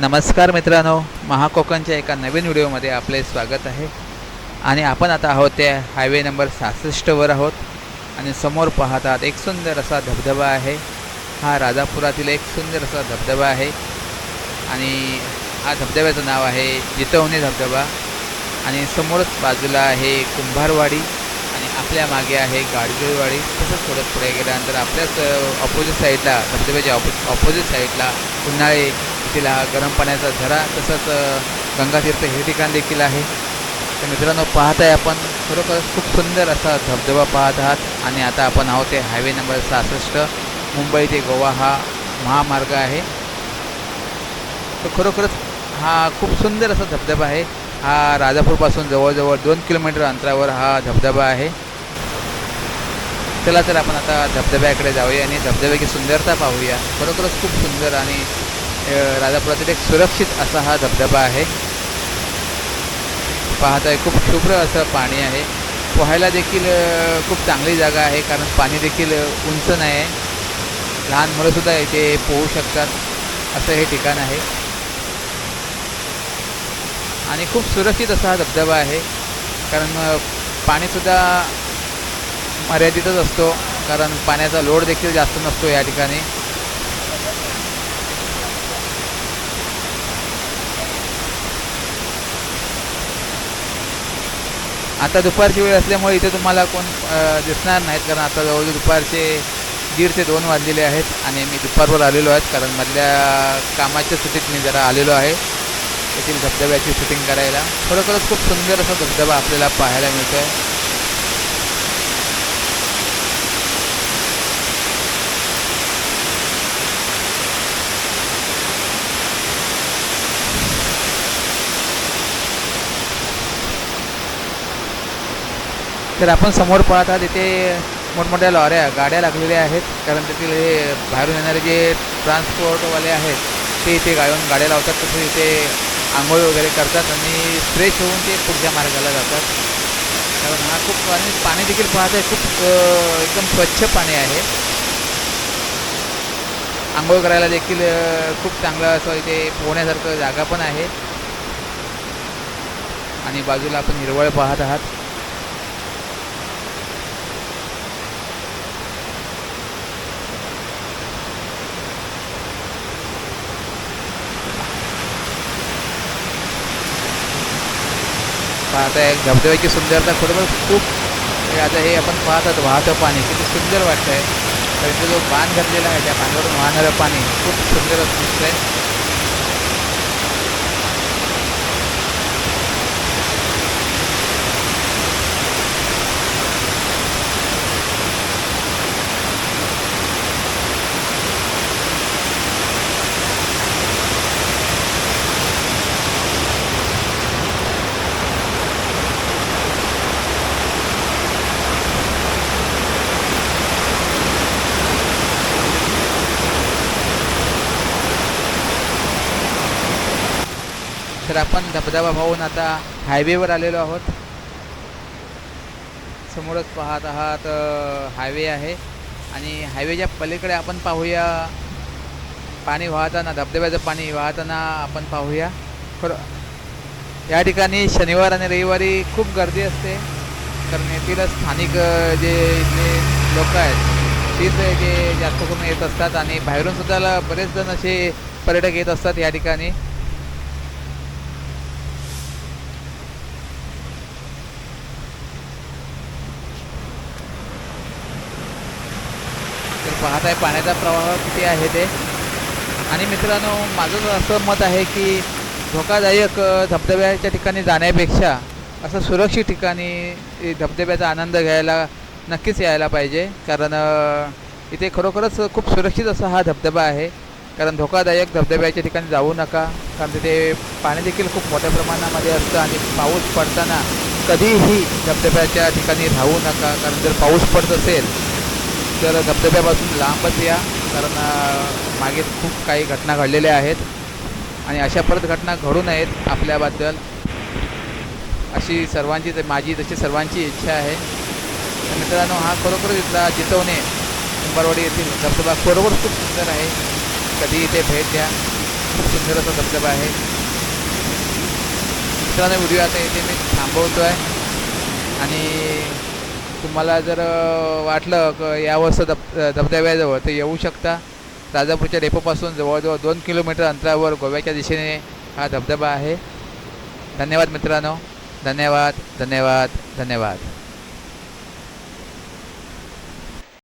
नमस्कार मित्रांनो महाकोकणच्या एका नवीन व्हिडिओमध्ये आपले स्वागत आहे. आणि आपण आता आहोत त्या हायवे नंबर सहासष्टवर आहोत. आणि समोर पाहतात एक सुंदर असा धबधबा आहे. हा राजापुरातील एक सुंदर असा धबधबा आहे. आणि हा धबधब्याचं नाव आहे जितवणे धबधबा. आणि समोरच बाजूला आहे कुंभारवाडी. आणि आपल्या मागे आहे गाडगेवाडी तसंच थोडं पुढे गेल्यानंतर आपल्याच ऑपोजिट साईडला धबधब्याच्या ऑपो ऑपोजिट साईडला उन्हाळे तिला गरम पाण्याचा झरा तसंच गंगातीर्थ हे ठिकाण देखील आहे. तर मित्रांनो पाहत आहे आपण खरोखरच खूप सुंदर असा धबधबा पाहत आहात आणि आता आपण आहोत ते हायवे नंबर सहासष्ट मुंबई ते गोवा हा महामार्ग आहे. तर खरोखरच हा खूप सुंदर असा धबधबा आहे. हा राजापूरपासून जवळजवळ दोन किलोमीटर अंतरावर हा धबधबा आहे. चला तर आपण आता धबधब्याकडे जाऊया आणि धबधब्याची सुंदरता पाहूया. खरोखरच खूप सुंदर आणि राजापुरातील एक सुरक्षित असा हा धबधबा आहे. पाहताय खूप शुभ्र असं पाणी आहे. पोहायला देखील खूप चांगली जागा आहे कारण पाणी देखील उंच नाही आहे. लहान मुलंसुद्धा इथे पोहू शकतात असं हे ठिकाण आहे. आणि खूप सुरक्षित असा हा धबधबा आहे कारण पाणीसुद्धा मर्यादितच असतो कारण पाण्याचा लोड देखील जास्त नसतो या ठिकाणी. आता दुपारची वेळ असल्यामुळे इथे तुम्हाला कोण दिसणार नाहीत. कारण आता जवळजवळ दुपारचे दीड ते दोन वाजलेले आहेत आणि मी दुपारवर आलेलो आहेत कारण मधल्या कामाच्या सुट्टीत मी जरा आलेलो आहे. येथील धबधब्याची शूटिंग करायला. खरोखरच खूप सुंदर असा धबधबा आपल्याला पाहायला मिळतो आहे तर आपण समोर पाहत आहात. इथे मोठमोठ्या लॉऱ्या गाड्या लागलेल्या आहेत. कारण तेथील हे बाहेरून येणारे जे ट्रान्सपोर्टवाले आहेत ते इथे गाळून गाड्या लावतात. तसेच इथे आंघोळ वगैरे करतात आणि फ्रेश होऊन ते पुढच्या मार्गाला जातात. कारण हा खूप आणि पाणी देखील पाहत आहे. खूप एकदम स्वच्छ पाणी आहे. आंघोळ करायला देखील खूप चांगलं असं इथे पोहण्यासारखं जागा पण आहे. आणि बाजूला आपण हिरवळ पाहत आहात. पाहताय. धबधब्याची सुंदरता खरोखर खूप म्हणजे आता हे आपण पाहतात वाहतं पाणी. किती सुंदर वाटतं आहे तर जो बांध घातलेला आहे त्या बांधावरून वाहणारं पाणी खूप सुंदर असं दिसतंय. आपण धबधबा पाहून आता हायवेवर आलेलो आहोत. समोरच पाहत आहात हायवे आहे. आणि हायवेच्या पलीकडे आपण पाहूया पाणी वाहताना धबधब्याचं पाणी वाहताना आपण पाहूया. खरं या ठिकाणी शनिवार आणि रविवारी खूप गर्दी असते. कारण येथील स्थानिक जे इथले लोक आहेत तीच जे जास्त करून येत असतात आणि बाहेरून सुद्धा बरेच जण असे पर्यटक येत असतात या ठिकाणी. पाहत आहे पाण्याचा प्रवाह किती आहे ते. आणि मित्रांनो माझं असं मत आहे की धोकादायक धबधब्याच्या ठिकाणी जाण्यापेक्षा असं सुरक्षित ठिकाणी धबधब्याचा आनंद घ्यायला नक्कीच यायला पाहिजे. कारण इथे खरोखरच खूप सुरक्षित असा हा धबधबा आहे. कारण धोकादायक धबधब्याच्या ठिकाणी जाऊ नका. कारण तिथे पाणी देखील खूप मोठ्या प्रमाणामध्ये असतं आणि पाऊस पडताना कधीही धबधब्याच्या ठिकाणी राहू नका. कारण जर पाऊस पडत असेल तर धबधब्यापासून लांबच या कारण मागे खूप काही घटना घडलेल्या आहेत. आणि अशा परत घटना घडू नयेत आपल्याबद्दल. अशी सर्वांची माझी तशी सर्वांची इच्छा आहे. तर मित्रांनो हा खरोखर इथला जितवणे कुंभारवाडी येथील धबधबा खरोखर खूप सुंदर आहे. कधी इथे भेट द्या. खूप सुंदर असा धबधबा आहे. मित्रांनो व्हिडिओ आता इथे मी थांबवतो आहे आणि तुम्हाला जर वाटलं क यावं धब धबधब्याजवळ तर येऊ शकता. राजापूरच्या डेपोपासून जवळजवळ दोन किलोमीटर अंतरावर गोव्याच्या दिशेने हा धबधबा आहे. धन्यवाद मित्रांनो. धन्यवाद धन्यवाद धन्यवाद.